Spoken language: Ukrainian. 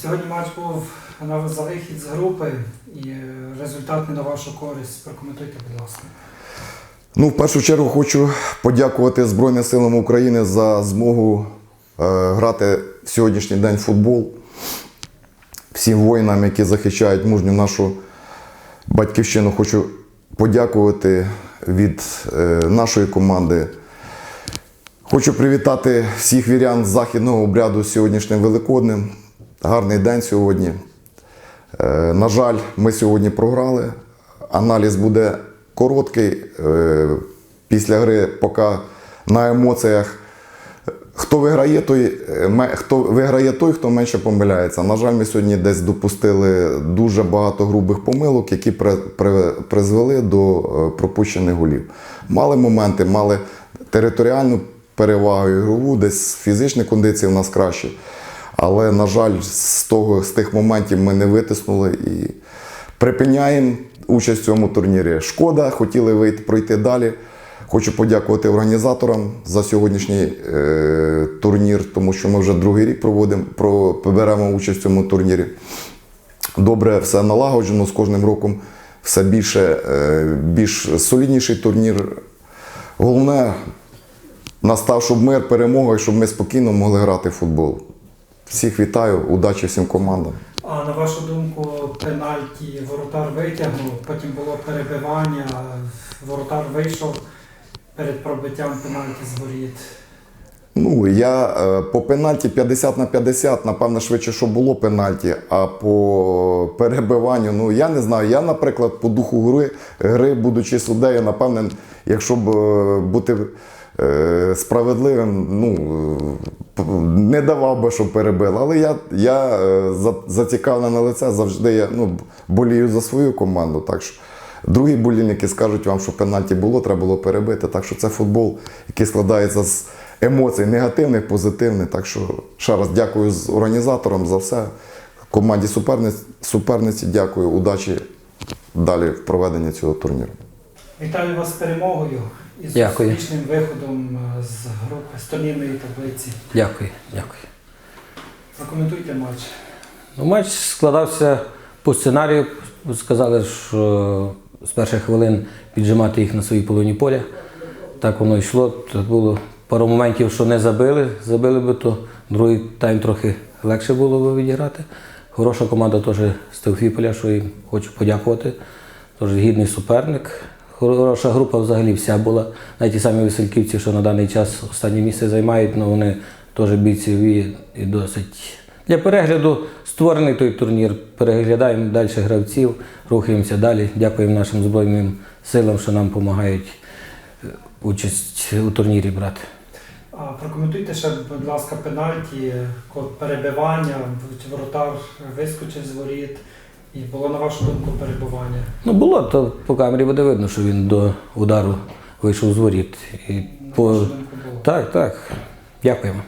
Сьогодні матч був на вихід з групи і е, результат не на вашу користь. Прокоментуйте, будь ласка. Ну, в першу чергу хочу подякувати Збройним силам України за змогу е, грати в сьогоднішній день в футбол. Всім воїнам, які захищають мужню нашу батьківщину, хочу подякувати від е, нашої команди. Хочу привітати всіх вірян з західного обряду сьогоднішнім Великоднем. Гарний день сьогодні. Е, На жаль, ми сьогодні програли. Аналіз буде короткий. Е, Після гри, поки на емоціях. Хто виграє, той, е, хто виграє той, хто менше помиляється. На жаль, ми сьогодні десь допустили дуже багато грубих помилок, які при, при, призвели до пропущених голів. Мали моменти, мали територіальну перевагу ігрову, десь фізичні кондиції в нас кращі. Але, на жаль, з, того, з тих моментів ми не витиснули і припиняємо участь в цьому турнірі. Шкода, хотіли вийти, пройти далі. Хочу подякувати організаторам за сьогоднішній е, турнір, тому що ми вже другий рік проводимо, про, беремо участь в цьому турнірі. Добре, все налагоджено з кожним роком. Все більше, е, більш солідніший турнір. Головне, настав, щоб мир, перемога, і щоб ми спокійно могли грати в футбол. Всіх вітаю, удачі всім командам. А на вашу думку, пенальті воротар витягнув, потім було перебивання, воротар вийшов перед пробиттям пенальті з воріт. Ну, я е, по пенальті 50 на 50, напевно, швидше, що було пенальті, а по перебиванню, ну я не знаю. Я, наприклад, по духу гри, гри будучи суддею, напевне, якщо б е, бути е, справедливим, ну не давав би, щоб перебили. Але я, я е, зацікавлене лице завжди я, ну, болію за свою команду. Так що другі болівники скажуть вам, що пенальті було, треба було перебити. Так що це футбол, який складається з емоцій негативних, позитивних. Так що ще раз дякую з організаторам за все. Команді суперниць, суперниці дякую, удачі далі в проведенні цього турніру. Вітаю вас з перемогою і з Дякую. успішним виходом е, з групи з турнірної таблиці. Дякую, дякую. Прокоментуйте матч. Ну, матч складався по сценарію. Сказали, що з перших хвилин піджимати їх на своїй половині поля. Так воно йшло. То було пару моментів, що не забили. Забили би, то другий тайм трохи легше було би відіграти. Хороша команда теж з Теофіполя, що їм хочу подякувати. Теж гідний суперник. Хороша група взагалі вся була. Навіть ті самі весельківці, що на даний час останнє місце займають, ну вони теж бійцеві і досить. Для перегляду створений той турнір. Переглядаємо далі гравців, рухаємося далі. Дякуємо нашим Збройним силам, що нам допомагають е, участь у турнірі брати. Прокоментуйте ще, будь ласка, пенальті, перебивання, воротар вискочив з воріт. І було на вашу думку перебування? Ну було, то по камері буде видно, що він до удару вийшов з воріт. І по... думку було. Так, так. Дякуємо.